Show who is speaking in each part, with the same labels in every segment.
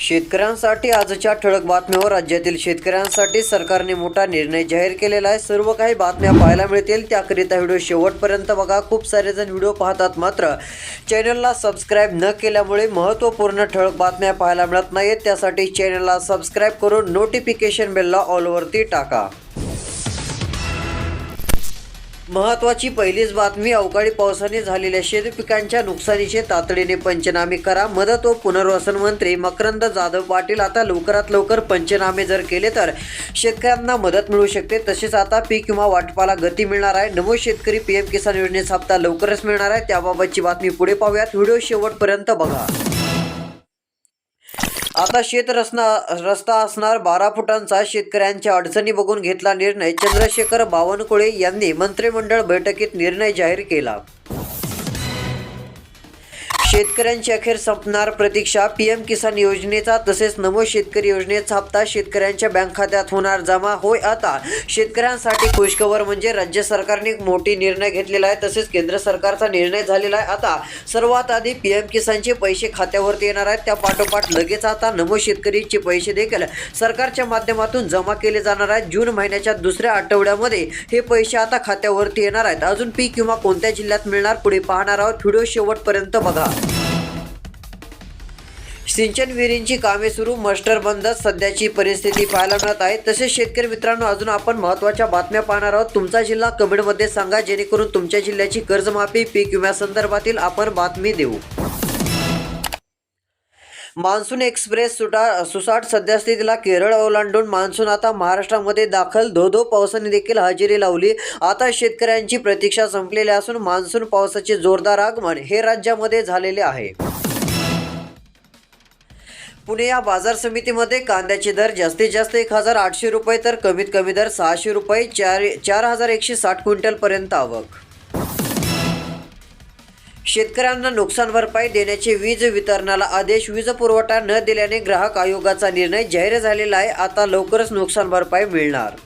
Speaker 1: शेतकऱ्यांसाठी आजच्या ठळक बातम्यावर राज्यातील शेतकऱ्यांसाठी सरकारने मोठा निर्णय जाहीर केलेला आहे. सर्व काही बातम्या पाहायला मिळतील. त्याकरिता व्हिडिओ शेवटपर्यंत बघा. खूप सारे जण व्हिडिओ पाहतात मात्र चॅनलला सबस्क्राईब न केल्यामुळे महत्त्वपूर्ण ठळक बातम्या पाहायला मिळत नाहीत. त्यासाठी चॅनलला सबस्क्राईब करून नोटिफिकेशन बेलला ऑलवरती टाका. महत्वाची पहिलीच बातमी अवकाळी पावसाने झालेल्या शेतपिकांच्या नुकसानीचे तातडीने पंचनामे करा. मदत व पुनर्वसन मंत्री मकरंद जाधव पाटील आता लवकरात लवकर पंचनामे जर केले तर शेतकऱ्यांना मदत मिळू शकते. तसेच आता पीक किंवा वाटपाला गती मिळणार आहे. नमो शेतकरी पीएम किसान योजनेचा हप्ता लवकरच मिळणार आहे. त्याबाबतची बातमी पुढे पाहूयात. व्हिडिओ शेवटपर्यंत बघा. आता शेत रस्ता रस्ता असणार बारा फुटांचा शेतकऱ्यांच्या अडचणी बघून घेतला निर्णय. चंद्रशेखर बावनकुळे यांनी मंत्रिमंडळ बैठकीत निर्णय जाहीर केला. शेतकऱ्यांची अखेर संपणार प्रतीक्षा. पीएम किसान योजनेचा तसेच नमो शेतकरी योजनेचा हप्ता शेतकऱ्यांच्या बँक खात्यात होणार जमा. होय आता. शेतकऱ्यांसाठी खुशखबर म्हणजे राज्य सरकारने एक मोठी निर्णय घेतलेला आहे तसेच केंद्र सरकारचा निर्णय झालेला आहे. आता सर्वात आधी पीएम किसानचे पैसे खात्यावरती येणार आहेत. त्या पाठोपाठ लगेच आता नमो शेतकरीचे पैसे देखील सरकारच्या माध्यमातून जमा केले जाणार आहेत. जून महिन्याच्या दुसऱ्या आठवड्यामध्ये हे पैसे आता खात्यावरती येणार आहेत. अजून पीक किंवा कोणत्या जिल्ह्यात मिळणार? पुढे पाहणार आहोत. व्हिडिओ शेवटपर्यंत बघा. सिंचन विहिरींची कामे सुरू मस्टर बंद सध्याची परिस्थिती पाहायला मिळत आहे. तसेच शेतकरी मित्रांनो अजून आपण महत्त्वाच्या बातम्या पाहणार आहोत. तुमचा जिल्हा कमेंटमध्ये सांगा जेणेकरून तुमच्या जिल्ह्याची कर्जमाफी पीक विम्यासंदर्भातील आपण बातमी देऊ. मान्सून एक्सप्रेस सुटा सुसाट सध्यास्थितीला केरळ ओलांडून मान्सून आता महाराष्ट्रामध्ये दाखल. धो धो पावसाने देखील हजेरी लावली. आता शेतकऱ्यांची प्रतीक्षा संपलेली असून मान्सून पावसाचे जोरदार आगमन हे राज्यामध्ये झालेले आहे. पुणे या बाजार समितीमध्ये कांद्याचे दर जास्तीत जास्त एक हजार आठशे रुपये तर कमीत कमी दर सहाशे रुपये चार चार हजार एकशे साठ क्विंटलपर्यंत आवक. शेतकऱ्यांना नुकसान भरपाई देण्याचे वीज वितरणाला आदेश वीज पुरवठा न दिल्याने ग्राहक आयोगाचा निर्णय जाहीर झालेला आहे. आता लवकरच नुकसान भरपाई मिळणार.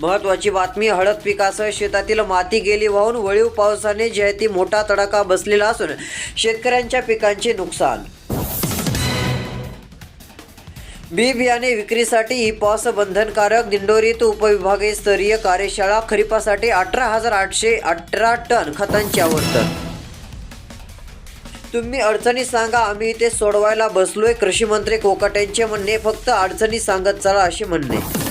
Speaker 1: महत्वाची बातमी हळद पिकासह शेतातील माती गेली वाहून वळीव पावसाने जयती मोठा तडाखा बसलेला असून शेतकऱ्यांच्या पिकांचे नुकसान. बी बियाणे विक्रीसाठी ही पॉस बंधनकारक दिंडोरीत उपविभागीय स्तरीय कार्यशाळा खरीपासाठी अठरा हजार आठशे अठरा टन खतांचे आवर्तन तुम्ही अडचणी सांगा आम्ही इथे सोडवायला बसलोय कृषी मंत्री म्हणणे फक्त अडचणी सांगत चला असे म्हणणे.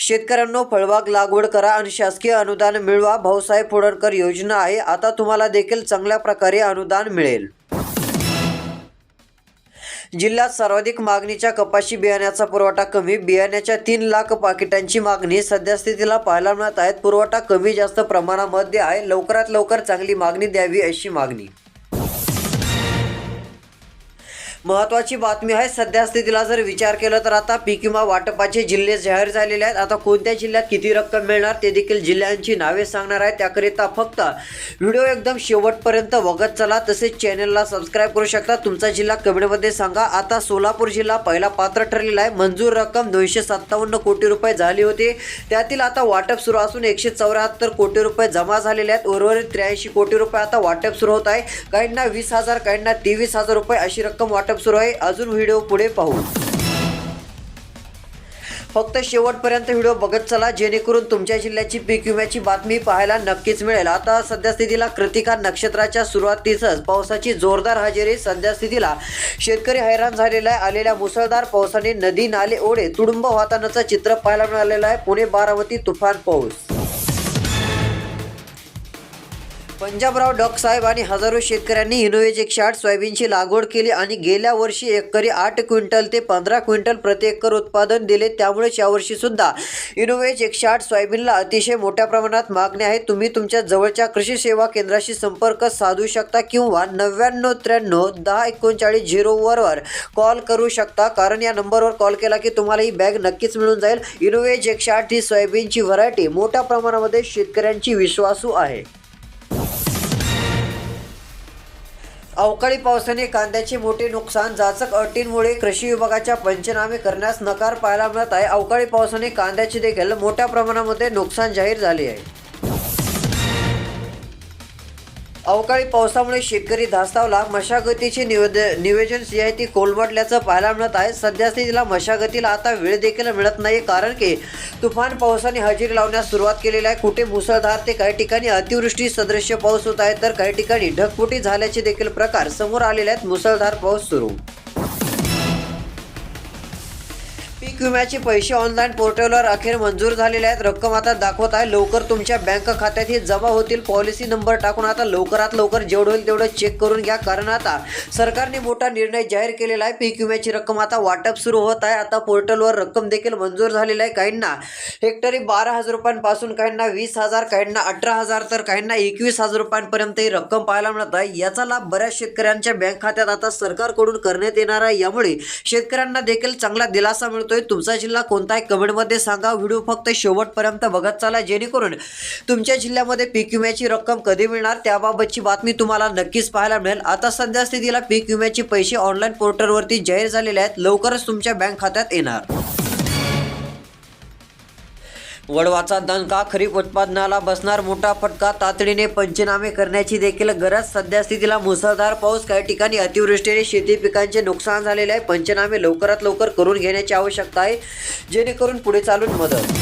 Speaker 1: शेतकऱ्यांनो फळबाग लागवड करा आणि शासकीय अनुदान मिळवा. भाऊसाहेब फोडणकर योजना आहे. आता तुम्हाला देखील चांगल्या प्रकारे अनुदान मिळेल. जिल्ह्यात सर्वाधिक मागणीच्या कपाशी बियाण्याचा पुरवठा कमी. बियाण्याच्या तीन लाख पाकिटांची मागणी सध्यास्थितीला पाहायला मिळत आहेत. पुरवठा कमी जास्त प्रमाणामध्ये आहे. लवकरात लवकर चांगली मागणी द्यावी अशी मागणी. महत्वाची बातमी आहे सध्या स्थितीला जर विचार केला तर आता पीक विमा वाटपाचे जिल्हे जाहीर झालेले आहेत. आता कोणत्या जिल्ह्यात किती रक्कम मिळणार ते देखील जिल्ह्यांची नावे सांगणार आहे त्याकरिता फक्त व्हिडिओ एकदम शेवटपर्यंत बघत चला. तसेच चॅनलला सबस्क्राईब करू शकता. तुमचा जिल्हा कमेंटमध्ये सांगा. आता सोलापूर जिल्हा पहिला पात्र ठरलेला आहे. मंजूर रक्कम दोनशे सत्तावन्न कोटी रुपये झाली होती. त्यातील आता वाटप सुरू असून एकशे चौऱ्याहत्तर कोटी रुपये जमा झालेले आहेत. उर्वरित त्र्याऐंशी कोटी रुपये आता वाटप सुरू होत आहे. काहींना वीस हजार काहींना तेवीस हजार रुपये अशी रक्कम वाटप सुरू आहे. अजून व्हिडिओ पुढे पाहू. फक्त शेवटपर्यंत व्हिडिओ बघत चला जेणेकरून तुमच्या जिल्ह्याची पीक विम्याची बातमी पाहायला नक्कीच मिळेल. आता सध्या स्थितीला कृतिका नक्षत्राच्या सुरुवातीसच पावसाची जोरदार हजेरी सध्या स्थितीला शेतकरी हैराण झालेला आहे. आलेल्या मुसळधार पावसाने नदी नाले ओढे तुडुंब वाहतानाचं चित्र पाहायला मिळालेलं आहे. पुणे बारामती तुफान पाऊस. पंजाबराव डॉक साहेब आणि हजारो शेतकऱ्यांनी इनोवेज एकशे आठ सोयाबीनची लागवड केली आणि गेल्या वर्षी एकरी आठ क्विंटल ते पंधरा क्विंटल प्रति एकर उत्पादन दिले. त्यामुळेच यावर्षी सुद्धा इनोवेज एकशे आठ सोयाबीनला अतिशय मोठ्या प्रमाणात मागणी आहे. तुम्ही तुमच्या जवळच्या कृषी सेवा केंद्राशी संपर्क साधू शकता किंवा नव्याण्णव त्र्याण्णव दहा एकोणचाळीस झिरोवरवर कॉल करू शकता. कारण या नंबरवर कॉल केला की तुम्हाला ही बॅग नक्कीच मिळून जाईल. इनोवेज एकशे आठ ही सोयाबीनची व्हरायटी मोठ्या प्रमाणामध्ये शेतकऱ्यांची विश्वासू आहे. अवकाळी पावसाने कांद्याचे मोठे नुकसान जाचक अटींमुळे कृषी विभागाच्या पंचनामे करण्यास नकार पाहायला मिळत आहे. अवकाळी पावसाने कांद्याचे देखील मोठ्या प्रमाणामध्ये नुकसान जाहीर झाले आहे. अवकाळी पावसामुळे शेतकरी धास्तावला. मशागतीचे निवेद नियोजन ती कोलमडल्याचं पाहायला मिळत आहे. सध्या स्थितीला मशागतीला आता वेळ देखील मिळत नाही कारण की तुफान पावसाने हजेरी लावण्यास सुरुवात केलेली आहे. कुठे मुसळधार ते काही ठिकाणी अतिवृष्टी सदृश्य पाऊस होत आहे तर काही ठिकाणी ढगफुटी झाल्याचे देखील प्रकार समोर आलेले आहेत. मुसळधार पाऊस सुरू पीक विम्याचे पैसे ऑनलाईन पोर्टलवर अखेर मंजूर झालेले आहेत. रक्कम आता दाखवत आहे. लवकर तुमच्या बँक खात्यात हे जमा होतील. पॉलिसी नंबर टाकून आता लवकरात लवकर जेवढं होईल तेवढं चेक करून घ्या. कारण आता सरकारने मोठा निर्णय जाहीर केलेला आहे. पीक विम्याची रक्कम आता वाटप सुरू होत आहे. आता पोर्टलवर रक्कम देखील मंजूर झालेली आहे. काहींना हेक्टरी बारा हजार रुपयांपासून काहींना वीस हजार काहींना अठरा हजार तर काहींना एकवीस हजार रुपयांपर्यंत ही रक्कम पाहायला मिळत आहे. याचा लाभ बऱ्याच शेतकऱ्यांच्या बँक खात्यात आता सरकारकडून करण्यात येणार आहे. यामुळे शेतकऱ्यांना देखील चांगला दिलासा मिळतोय. तुमचा जिल्हा कोणता आहे कमेंटमध्ये सांगा. व्हिडिओ फक्त शेवटपर्यंत बघत चाला जेणेकरून तुमच्या जिल्ह्यामध्ये पीक विम्याची रक्कम कधी मिळणार त्याबाबतची बातमी तुम्हाला नक्कीच पाहायला मिळेल. आता सध्या स्थितीला पीक विम्याचे पैसे ऑनलाईन पोर्टलवरती जाहीर झालेले आहेत. लवकरच तुमच्या बँक खात्यात येणार. वडवाचा दणका खरीप उत्पादनाला बसणार मोठा फटका? तातडीने पंचनामे करण्याची देखील गरज? सध्या स्थितीला मुसळधार पाऊस काही ठिकाणी अतिवृष्टीने शेती पिकांचे नुकसान झालेले आहे. पंचनामे लवकरात लवकर करून घेण्याची आवश्यकता आहे जेणेकरून पुढे चालून मदत.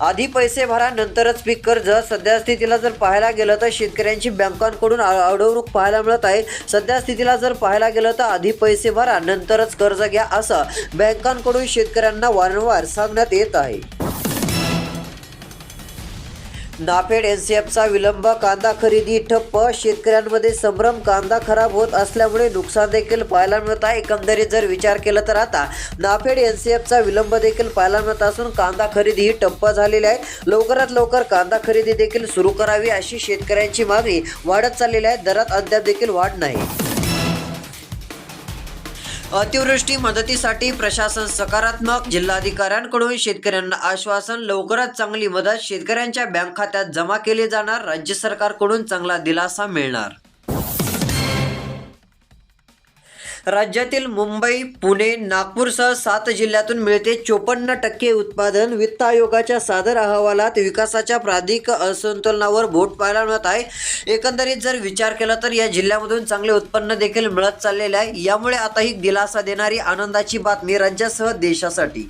Speaker 1: आधी पैसे भरा नंतरच पीक कर्ज. सध्या स्थितीला जर पाहायला गेलं तर शेतकऱ्यांची बँकांकडून अडवणूक पाहायला मिळत आहे. सध्या स्थितीला जर पाहायला गेलं तर आधी पैसे भरा नंतरच कर्ज घ्या असं बँकांकडून शेतकऱ्यांना वारंवार सांगण्यात येत आहे. नाफेड एनसीएफचा विलंब कांदा खरेदी ठप्प शेतकऱ्यांमध्ये संभ्रम कांदा खराब होत असल्यामुळे नुकसान देखील पाहायला मिळत आहे. एकंदरीत जर विचार केला तर आता नाफेड एनसीएफचा विलंब देखील पाहायला मिळत असून कांदा खरेदी ही ठप्प झालेली आहे. लवकरात लवकर कांदा खरेदी देखील सुरू करावी अशी शेतकऱ्यांची मागणी. वाढत चाललेली आहे. दरात अद्याप देखील वाढ नाही. अतिवृष्टी मदतीसाठी प्रशासन सकारात्मक जिल्हाधिकाऱ्यांकडून शेतकऱ्यांना आश्वासन लवकरच चांगली मदत शेतकऱ्यांच्या बँक खात्यात जमा केली जाणार राज्य सरकारकडून चांगला दिलासा मिळणार. राज्यातील मुंबई पुणे नागपूरसह सात जिल्ह्यातून मिळते चोपन्न टक्के उत्पादन. वित्त आयोगाच्या सादर अहवालात विकासाच्या प्राधिक असंतुलनावर बोट पाहायला मिळत आहे. एकंदरीत जर विचार केला तर या जिल्ह्यामधून चांगले उत्पन्न देखील मिळत चाललेले आहे. यामुळे आता ही दिलासा देणारी आनंदाची बातमी राज्यासह देशासाठी.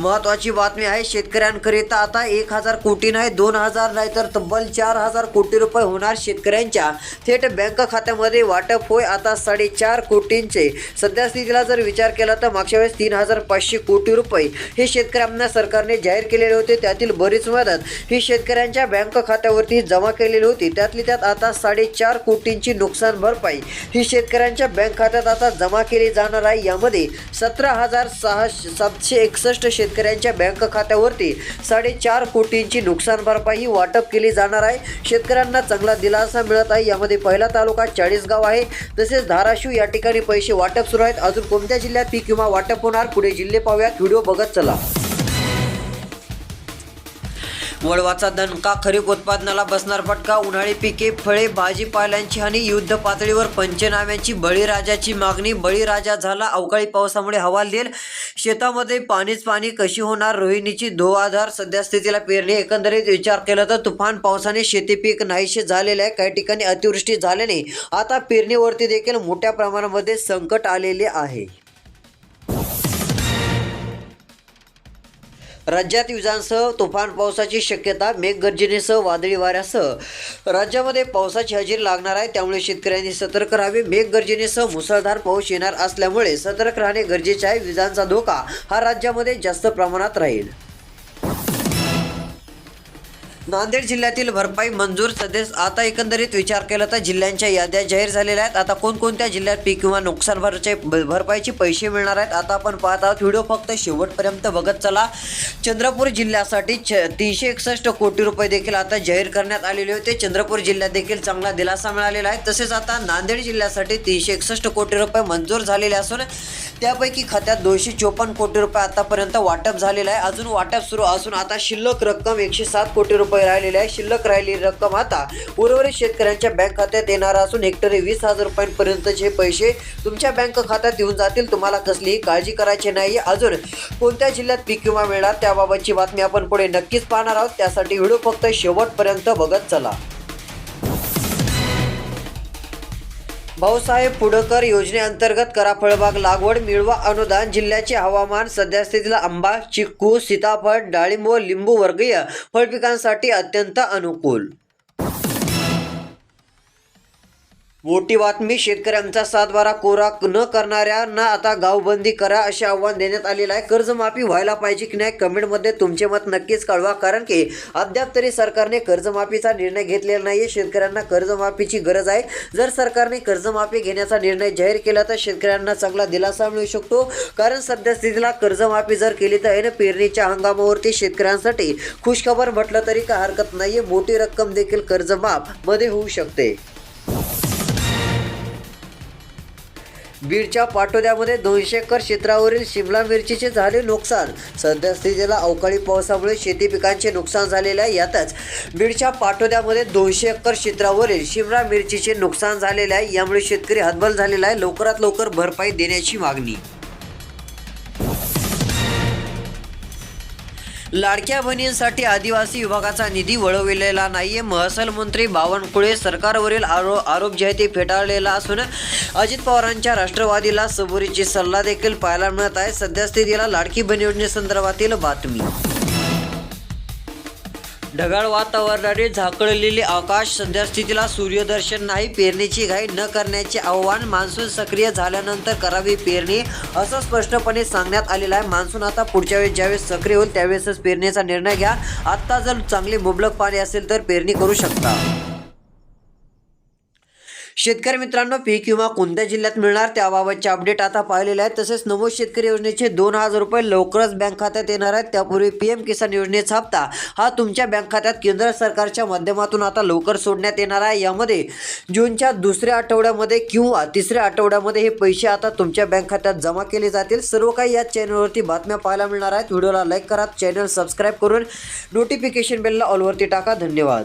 Speaker 1: महत्वाची बातमी आहे शेतकऱ्यांकरिता आता एक हजार कोटी नाही दोन हजार नाही तर तब्बल चार हजार कोटी रुपये होणार शेतकऱ्यांच्या. थेट बँक खात्यामध्ये वाटप होय आता साडेचार कोटींचे. सध्या स्थितीला जर विचार केला तर मागच्या वेळेस तीन हजार पाचशे कोटी रुपये हे शेतकऱ्यांना सरकारने जाहीर केलेले होते त्यातील बरीच मदत ही शेतकऱ्यांच्या बँक खात्यावरती जमा केलेली होती. त्यातली त्यात आता साडेचार कोटींची नुकसान भरपाई ही शेतकऱ्यांच्या बँक खात्यात आता जमा केली जाणार आहे. यामध्ये सतरा हजार सहा सातशे एकसष्ट शेत शेतकऱ्यांच्या बँक खात्यावरती साडेचार कोटींची नुकसान भरपाई ही वाटप केली जाणार आहे. शेतकऱ्यांना चांगला दिलासा मिळत आहे. यामध्ये पहिला तालुका चाळीसगाव आहे. तसेच धाराशिव या ठिकाणी पैसे वाटप सुरू आहेत. अजून कोणत्या जिल्ह्यात पीक किंवा वाटप होणार? पुढे जिल्हे पाहूयात. व्हिडिओ बघत चला. वळवाचा दणका खरीप उत्पादनाला बसणार फटका उन्हाळी पिके फळे भाजीपाल्यांची हानी युद्ध पातळीवर पंचनाम्याची बळीराजाची मागणी बळीराजा झाला अवकाळी पावसामुळे हवालदिल शेतामध्ये पाणीच पाणी कशी होणार रोहिणीची धोआधार सध्या स्थितीला पेरणी एकंदरीत विचार केला तर तुफान पावसाने शेती पीक नाहीसे झालेले आहे काही ठिकाणी अतिवृष्टी झाल्याने आता पेरणीवरती देखील मोठ्या प्रमाणामध्ये संकट आलेले आहे. राज्यात विजांसह तुफान पावसाची शक्यता मेघगर्जनेसह वादळी वाऱ्यासह. राज्यामध्ये पावसाची हजेरी लागणार आहे त्यामुळे शेतकऱ्यांनी सतर्क राहावे. मेघगर्जनेसह मुसळधार पाऊस येणार असल्यामुळे सतर्क राहणे गरजेचे आहे. विजांचा धोका हा राज्यामध्ये जास्त प्रमाणात राहील. नांदेड जिल्ह्यातील भरपाई मंजूर सध्या आता एकंदरीत विचार केला तर जिल्ह्यांच्या याद्या जाहीर झालेल्या आहेत. आता कोणकोणत्या जिल्ह्यात पीक किंवा नुकसान भरचे भरपाईचे पैसे मिळणार आहेत? आता आपण पाहत आहोत. व्हिडिओ फक्त शेवटपर्यंत बघत चला. चंद्रपूर जिल्ह्यासाठी छ तीनशे एकसष्ट कोटी रुपये देखील आता जाहीर करण्यात आलेले होते. चंद्रपूर जिल्ह्यात देखील चांगला दिलासा मिळालेला आहे. तसेच आता नांदेड जिल्ह्यासाठी तीनशे एकसष्ट कोटी रुपये मंजूर झालेले असून त्यापैकी खात्यात दोनशे चोपन्न कोटी रुपये आतापर्यंत वाटप झालेलं आहे. अजून वाटप सुरू असून आता शिल्लक रक्कम एकशे सात कोटी रुपये रुपये राहिलेले आहे शिल्लक राहिलेली रक्कम आता उर्वरित शेतकऱ्यांच्या बँक खात्यात येणार असून हेक्टरी वीस हजार रुपयांपर्यंतचे पैसे तुमच्या बँक खात्यात येऊन जातील. तुम्हाला कसलीही काळजी करायची नाही अजून कोणत्या जिल्ह्यात पीक विमा मिळणार त्याबाबतची बातमी आपण पुढे नक्कीच पाहणार आहोत. त्यासाठी व्हिडिओ फक्त शेवटपर्यंत बघत चला. भाऊसाहेब पुढकर योजनेअंतर्गत करा फळबाग लागवड मिळवा अनुदान जिल्ह्याचे हवामान सध्यास्थितीला आंबा चिक्कू सीताफळ डाळिंब व लिंबू वर्गीय फळपिकांसाठी अत्यंत अनुकूल. मोठी बातमी शेतकऱ्यांचा सातबारा कोरा न करणाऱ्यांना आता गावबंदी करा असे आव्हान देण्यात आलेलं आहे. कर्जमाफी व्हायला पाहिजे की नाही कमेंटमध्ये तुमचे मत नक्कीच कळवा. कारण की अद्याप तरी सरकारने कर्जमाफीचा निर्णय घेतलेला नाही शेतकऱ्यांना कर्जमाफीची गरज आहे. जर सरकारने कर्जमाफी घेण्याचा निर्णय जाहीर केला तर शेतकऱ्यांना चांगला दिलासा मिळू शकतो. कारण सध्या स्थितीला कर्जमाफी जर केली तर आहे ना पेरणीच्या हंगामावरती शेतकऱ्यांसाठी खुशखबर म्हटलं तरी काय हरकत नाहीये. मोठी रक्कम देखील कर्जमाफमध्ये होऊ शकते. बीडच्या पाटोद्यामध्ये दोनशे एकर क्षेत्रावरील शिमला मिरचीचे झाले नुकसान. सध्या स्थितीला अवकाळी पावसामुळे शेती पिकांचे नुकसान झालेले आहे. यातच बीडच्या पाटोद्यामध्ये दोनशे एकर क्षेत्रावरील शिमला मिरचीचे नुकसान झालेले आहे. यामुळे शेतकरी हतबल झालेला आहे. लवकरात लवकर भरपाई देण्याची मागणी. लाडक्या बहिणींसाठी आदिवासी विभागाचा निधी वळविलेला नाहीये. महसूल मंत्री बावनकुळे सरकारवरील आरो आरोप जे आहे ते फेटाळलेला असून अजित पवारांच्या राष्ट्रवादीला सबुरीची सल्ला देखील पाहायला मिळत आहे. सध्या स्थितीला लाडकी बहीण योजनेसंदर्भातील बातमी. ढगाळ वातावरणाने झाकळलेले आकाश सध्यास्थितीला सूर्यदर्शन नाही पेरणीची घाई न करण्याचे आव्हान मान्सून सक्रिय झाल्यानंतर करावी पेरणी असं स्पष्टपणे सांगण्यात आलेलं आहे. मान्सून आता पुढच्या वेळेस ज्यावेळेस सक्रिय होईल त्यावेळेसच पेरणीचा निर्णय घ्या. आत्ता जर चांगले मुबलक पाणी असेल तर पेरणी करू शकता. शेतकरी मित्रांनो पीक विमा कोणत्या जिल्ह्यात मिळणार त्याबाबतचे अपडेट आता पाहिलेले आहेत. तसेच नमोद शेतकरी योजनेचे दोन हजार रुपये लवकरच बँक खात्यात येणार आहेत. त्यापूर्वी पी एम किसान योजनेचा हप्ता हा तुमच्या बँक खात्यात केंद्र सरकारच्या माध्यमातून आता लवकर सोडण्यात येणार आहे. यामध्ये जूनच्या दुसऱ्या आठवड्यामध्ये किंवा तिसऱ्या आठवड्यामध्ये हे पैसे आता तुमच्या बँक खात्यात जमा केले जातील. सर्व काही या चॅनलवरती बातम्या पाहायला मिळणार आहेत. व्हिडिओला लाईक करा चॅनल सबस्क्राईब करून नोटिफिकेशन बेलला ऑलवरती टाका. धन्यवाद.